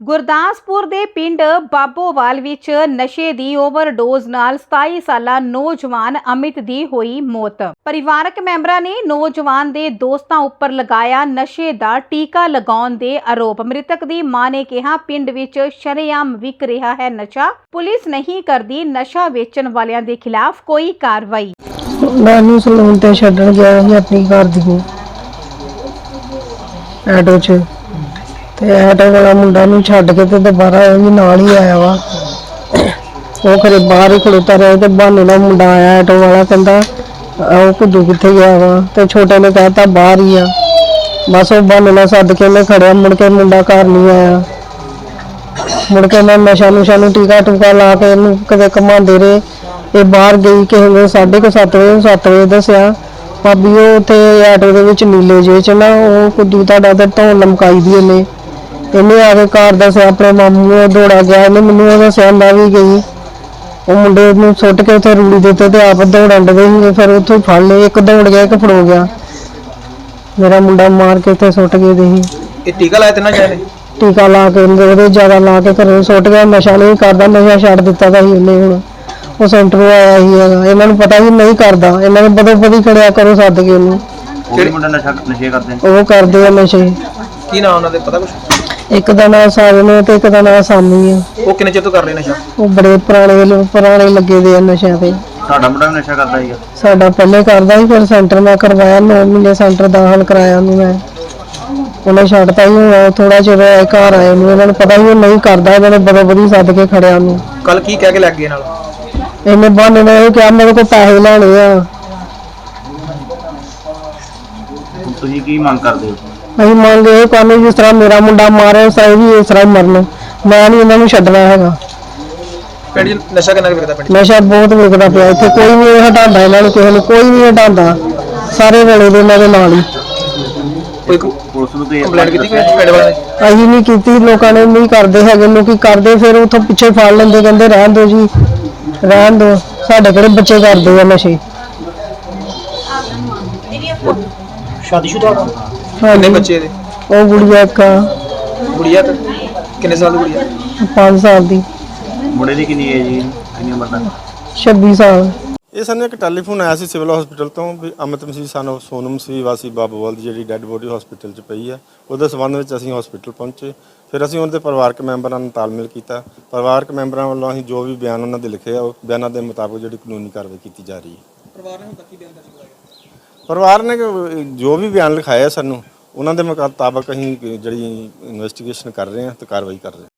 ਗੁਰਦਾਸਪੁਰ ਦੇ ਪਿੰਡ ਬਾਬੋਵਾਲ ਵਿੱਚ ਨਸ਼ੇ ਦੀ ਓਵਰਡੋਜ਼ ਨਾਲ 27 ਸਾਲਾ ਨੌਜਵਾਨ ਅਮਿਤ ਦੀ ਹੋਈ ਮੌਤ। ਪਰਿਵਾਰਕ ਮੈਂਬਰਾਂ ਨੇ ਨੌਜਵਾਨ ਦੇ ਦੋਸਤਾਂ ਉੱਪਰ ਲਗਾਇਆ ਨਸ਼ੇ ਦਾ ਟੀਕਾ ਲਗਾਉਣ ਦੇ ਆਰੋਪ। ਮ੍ਰਿਤਕ ਦੀ ਮਾਂ ਨੇ ਕਿਹਾ, ਪਿੰਡ ਵਿੱਚ ਸ਼ਰੇਆਮ ਵਿਕ ਰਿਹਾ ਹੈ ਨਸ਼ਾ। ਪੁਲਿਸ ਨਹੀਂ ਕਰਦੀ ਨਸ਼ਾ ਵੇਚਣ ਵਾਲਿਆਂ ਦੇ ਖਿਲਾਫ ਕੋਈ ਕਾਰਵਾਈ। ਮੈਨੂੰ ਸਲੂਨ ਤੇ ਛੱਡਣ ਗਿਆ ਸੀ, ਆਪਣੀ ਘਰ ਦੀ। ਨੂੰ ਆਟੋ 'ਚ। ਤੇ ਆਟੋ ਵਾਲਾ ਮੁੰਡਾ ਨੂੰ ਛੱਡ ਕੇ ਤੇ ਦੁਬਾਰਾ ਉਹ ਵੀ ਨਾਲ ਹੀ ਆਇਆ ਵਾ। ਉਹ ਖਰੇ ਬਾਹਰ ਹੀ ਖੜੋਤਾ ਰਿਹਾ ਤੇ ਬਹਾਨੇ ਨਾਲ ਮੁੰਡਾ ਆਇਆ ਆਟੋ ਵਾਲਾ, ਕਹਿੰਦਾ ਆਹ ਉਹ ਕੁੱਦੂ ਕਿੱਥੇ ਗਿਆ ਵਾ? ਤੇ ਛੋਟੇ ਨੇ ਕਹਿਤਾ, ਬਾਹਰ ਹੀ ਆ। ਬਸ ਉਹ ਬਹਾਨੇ ਨਾਲ ਸੱਦ ਕੇ ਮੈਂ ਖੜਿਆ, ਮੁੜ ਕੇ ਮੁੰਡਾ ਘਰ ਨਹੀਂ ਆਇਆ। ਮੁੜ ਕੇ ਮੈਂ ਨਸ਼ਾ ਨੁਸ਼ਾ ਨੂੰ ਟੀਕਾ ਟੂਕਾ ਲਾ ਕੇ ਇਹਨੂੰ ਕਦੇ ਘਮਾਉਂਦੇ ਰਹੇ। ਇਹ ਬਾਹਰ ਗਈ, ਕਿਸੇ ਨੇ ਸਾਢੇ ਕੁ ਸੱਤ ਵਜੇ ਸੱਤ ਵਜੇ ਦੱਸਿਆ, ਭਾਬੀ, ਉਹ ਉੱਥੇ ਆਟੋ ਦੇ ਵਿੱਚ ਨੀਲੇ ਜੇ ਚ ਨਾ, ਉਹ ਕੁੱਦੂ ਤੁਹਾਡਾ ਤੇ ਧੌਣ ਲਮਕਾਈ ਦੀ ਉਹਨੇ। ਇਹਨੇ ਆ ਕੇ ਘਰ ਦੱਸਿਆ ਆਪਣੇ ਮਾਮੂ ਨੂੰ ਦੌੜਾ ਗਿਆ ਇਹਨੇ ਮੈਨੂੰ ਉਹ ਦੱਸਿਆ ਮੈਂ ਵੀ ਗਈ। ਉਹ ਮੁੰਡੇ ਨੂੰ ਸੁੱਟ ਕੇ ਉੱਥੇ ਰੂੜੀ ਦੇ ਉੱਤੇ ਤੇ ਆਪ ਦੌੜਨ ਦੇ ਸੀਗੇ ਫਿਰ ਉੱਥੋਂ ਫੜ ਲਏ ਇੱਕ ਦੌੜ ਗਿਆ ਇੱਕ ਫੜੋ ਗਿਆ। ਮੇਰਾ ਮੁੰਡਾ ਮਾਰ ਕੇ ਉੱਥੇ ਸੁੱਟ ਗਏ ਦੇ ਸੀ। ਇਹ ਟੀਕਾ ਲਾਇਆ ਤਿੰਨਾਂ ਜਣੇ ਟੀਕਾ ਲਾ ਕੇ ਉਹਦੇ ਉਹਦੇ ਜ਼ਿਆਦਾ ਲਾ ਕੇ ਘਰੇ ਸੁੱਟ ਗਿਆ ਨਸ਼ਾ ਨਹੀਂ ਕਰਦਾ ਨਸ਼ਾ ਛੱਡ ਦਿੱਤਾ ਤਾਂ ਸੀ ਉਹਨੇ ਹੁਣ। ਉਹ ਸੈਂਟਰ ਆਇਆ ਹੀ ਹੈਗਾ। ਇਹਨਾਂ ਨੂੰ ਪਤਾ ਹੀ ਨਹੀਂ ਕਰਦਾ। ਇਹਨਾਂ ਨੇ ਬਦੋ ਬਦੀ ਖੜਿਆ ਕਰੋ ਸੱਦ ਕੇ ਉਹਨੂੰ। ਕਿਹੜੇ ਮੁੰਡਾ ਨਸ਼ਾ ਨਸ਼ੇ ਕਰਦੇ ਨੇ। ਉਹ ਕਰਦੇ ਆ ਨਸ਼ੇ। ਕੀ ਨਾਮ ਉਹਨਾਂ ਦੇ ਪਤਾ ਕੁਛ? ਇੱਕ ਦਾ ਨਾਂ ਸਾਜਨ ਹੈ ਤੇ ਇੱਕ ਦਾ ਨਾਂ ਸਾਮੀ ਆ। ਉਹ ਕਿੰਨੇ ਚਿਰ ਤੋਂ ਕਰ ਰਹੇ ਨਸ਼ਾ? ਉਹ ਬੜੇ ਪੁਰਾਣੇ ਲੋ- ਪੁਰਾਣੇ ਲੱਗੇ ਦੇ ਆ ਨਸ਼ਿਆਂ ਤੇ। ਤੁਹਾਡਾ ਮੁੰਡਾ ਵੀ ਨਸ਼ਾ ਕਰਦਾ ਸੀਗਾ? ਸਾਡਾ ਪਹਿਲੇ ਕਰਦਾ ਸੀ ਫਿਰ ਸੈਂਟਰ ਮੈਂ ਕਰਵਾਇਆ 9 ਮਹੀਨੇ ਸੈਂਟਰ ਦਾਖਲ ਕਰਾਇਆ ਉਹਨੂੰ ਮੈਂ। ਉਹਨੇ ਛੱਡਤਾ ਹੀ ਹੋਇਆ ਥੋੜਾ ਚਿਰ ਹੋਇਆ ਘਰ ਆਏ ਨੂੰ। ਇਹਨਾਂ ਨੂੰ ਪਤਾ ਹੀ ਉਹ ਨਹੀਂ ਕਰਦਾ ਇਹਨਾਂ ਨੇ ਬਦੋ ਬਦੀ ਸੱਦ ਕੇ ਖੜਿਆ ਉਹਨੂੰ। ਕੱਲ ਕੀ ਕਹਿ ਕੇ ਲੱਗ ਗਏ ਨਾਲ? ਇਹਨੇ ਬਹਾਨੇ ਨੇ ਇਹ ਕਿਹਾ ਮੇਰੇ ਕੋਲ ਪੈਸੇ ਲੈਣੇ ਆ। ਤੁਸੀਂ ਕੀ ਮੰਗ ਕਰਦੇ ਹੋ? ਅਸੀਂ ਮੰਗ ਇਹ ਕਰਨੀ ਜਿਸ ਤਰ੍ਹਾਂ ਮੇਰਾ ਮੁੰਡਾ ਮਾਰਿਆ ਸਾਈ ਵੀ ਇਸ ਤਰ੍ਹਾਂ ਹੀ ਮਰਨ। ਮੈਂ ਨਹੀਂ ਇਹਨਾਂ ਨੂੰ ਛੱਡਣਾ ਹੈਗਾ। ਪਿੰਡ 'ਚ ਨਸ਼ਾ ਕਿੰਨਾ ਕੁ ਵਿਕਦਾ ਪਿੰਡ 'ਚ? ਨਸ਼ਾ ਬਹੁਤ ਵਿਕਦਾ ਪਿਆ ਇੱਥੇ। ਕੋਈ ਨਹੀਂ ਹਟਾਉਂਦਾ ਇਹਨਾਂ ਨੂੰ ਕਿਸੇ ਨੂੰ ਕੋਈ ਨਹੀਂ ਹਟਾਉਂਦਾ। ਸਾਰੇ ਵੇਲੇ ਦੇ ਇਹਨਾਂ ਦੇ ਨਾਲ ਹੀ। ਕੋਈ ਪੁਲਿਸ ਨੂੰ ਕੋਈ ਕੰਪਲੇਂਟ ਕੀਤੀ ਕੋਈ ਪਿੰਡ ਵਾਲੇ ਨੇ ਅਸੀਂ ਨਹੀਂ ਕੀਤੀ ਲੋਕਾਂ ਨੇ ਨਹੀਂ ਕਰਦੇ ਹੈਗੇ। ਲੋਕੀ ਕਰਦੇ ਫਿਰ ਉੱਥੋਂ ਪਿੱਛੇ ਫੜ ਲੈਂਦੇ ਕਹਿੰਦੇ ਰਹਿਣ ਦਿਓ ਜੀ। ਰਹਿਣ ਦਿਓ। ਸਾਡੇ ਕਿਹੜੇ ਬੱਚੇ ਕਰਦੇ ਆ ਨਸ਼ੇ। ਕਿੰਨੇ ਹਾਂਜੀ ਬੱਚੇ ਇਹਦੇ ਉਹ ਗੁੜੀਆ ਇੱਕ ਗੁੜੀਆ ਤੇ? ਕਿੰਨੇ ਸਾਲ ਦੀ ਗੁੜੀਆ? 5 ਸਾਲ ਦੀ। ਮੁੰਡੇ ਦੀ ਕਿੰਨੀ ਏਜ ਜੀ? ਕਿੰਨੀ ਉਮਰ ਦਾ? 26 ਸਾਲ। ਇਹ ਸਾਨੂੰ ਇੱਕ ਟੈਲੀਫੋਨ ਆਇਆ ਸੀ ਸਿਵਲ ਹਸਪੀਟਲ ਤੋਂ ਵੀ ਅਮਿਤ ਮਸੀਹ ਸਾਨੂੰ ਸੋਨਮ ਸੀ ਵਾਸੀ ਬਾਬੂਵਾਲ ਦੀ ਜਿਹੜੀ ਡੈੱਡ ਬੋਡੀ ਹਸਪੀਟਲ 'ਚ ਪਈ ਆ। ਉਹਦੇ ਸਬੰਧ ਵਿੱਚ ਅਸੀਂ ਹਸਪੀਟਲ ਪਹੁੰਚੇ। ਫਿਰ ਅਸੀਂ ਉਹਨਾਂ ਦੇ ਪਰਿਵਾਰਕ ਮੈਂਬਰਾਂ ਨਾਲ ਤਾਲਮੇਲ ਕੀਤਾ। ਪਰਿਵਾਰਕ ਮੈਂਬਰਾਂ ਵੱਲੋਂ ਅਸੀਂ ਜੋ ਵੀ ਬਿਆਨ ਉਹਨਾਂ ਦੇ ਲਿਖੇ ਆ ਉਹ ਬਿਆਨਾਂ ਦੇ ਮੁਤਾਬਕ ਜਿਹੜੀ ਕਾਨੂੰਨੀ ਕਾਰਵਾਈ ਕੀਤੀ ਜਾ ਰਹੀ ਹੈ। ਪਰਿਵਾਰ ਨੇ ਬਿਆਨ ਦਰਜ ਕਰਵਾਇਆ ਪਰਿਵਾਰ ਨੇ ਜੋ ਵੀ ਬਿਆਨ ਲਿਖਾਇਆ ਸਾਨੂੰ, ਉਹਨਾਂ ਦੇ ਮੁਤਾਬਕ ਅਸੀਂ ਜਿਹੜੀ ਇਨਵੈਸਟੀਗੇਸ਼ਨ ਕਰ ਰਹੇ ਹਾਂ ਤੇ ਕਾਰਵਾਈ ਕਰ ਰਹੇ ਹਾਂ।